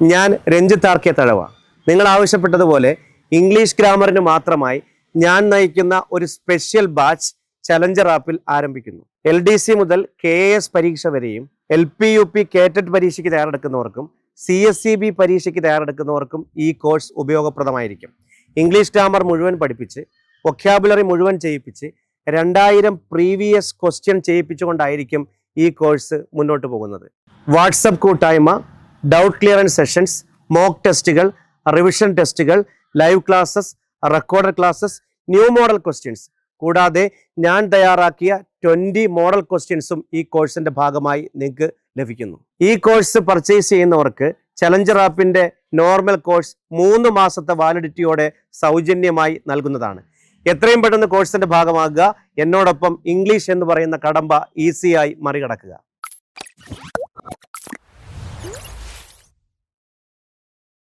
ഞാൻ Ranjith R K Thazhava? നിങ്ങൾ ആവശ്യപ്പെട്ടതുപോലെ English ഗ്രാമറിന് മാത്രമായി ഞാൻ നയിക്കുന്ന ഒരു സ്പെഷ്യൽ ബാച്ച് ചലഞ്ചർ ആപ്പിൽ ആരംഭിക്കുന്നു. എൽ ഡി സി മുതൽ കെ എസ് പരീക്ഷ വരെയും എൽ പി യു പി കേറ്റഡ് പരീക്ഷയ്ക്ക് തയ്യാറെടുക്കുന്നവർക്കും സി എസ് സി ബി പരീക്ഷയ്ക്ക് തയ്യാറെടുക്കുന്നവർക്കും ഈ കോഴ്സ് ഉപയോഗപ്രദമായിരിക്കും. ഇംഗ്ലീഷ് ഗ്രാമർ മുഴുവൻ പഠിപ്പിച്ച് വൊക്കാബുലറി മുഴുവൻ ചെയ്യിപ്പിച്ച് രണ്ടായിരം പ്രീവിയസ് ക്വസ്റ്റ്യൻ ചെയ്യിപ്പിച്ചുകൊണ്ടായിരിക്കും ഈ കോഴ്സ് മുന്നോട്ട് പോകുന്നത്. വാട്സപ്പ് കൂട്ടായ്മ ഡൗട്ട് ക്ലിയറൻസ് സെഷൻസ് മോക്ക് ടെസ്റ്റുകൾ റിവിഷൻ ടെസ്റ്റുകൾ live classes recorded classes new model questions കൂടാതെ ഞാൻ തയ്യാറാക്കിയ ട്വന്റി മോഡൽ ക്വസ്റ്റ്യൻസും ഈ കോഴ്സിന്റെ ഭാഗമായി നിങ്ങൾക്ക് ലഭിക്കുന്നു. ഈ കോഴ്സ് പർച്ചേസ് ചെയ്യുന്നവർക്ക് ചലഞ്ചർ ആപ്പിന്റെ നോർമൽ കോഴ്സ് മൂന്ന് മാസത്തെ വാലിഡിറ്റിയോടെ സൗജന്യമായി നൽകുന്നതാണ്. എത്രയും പെട്ടെന്ന് കോഴ്സിന്റെ ഭാഗമാകുക. എന്നോടൊപ്പം ഇംഗ്ലീഷ് എന്ന് പറയുന്ന കടമ്പ ഈസിയായി മറികടക്കുക.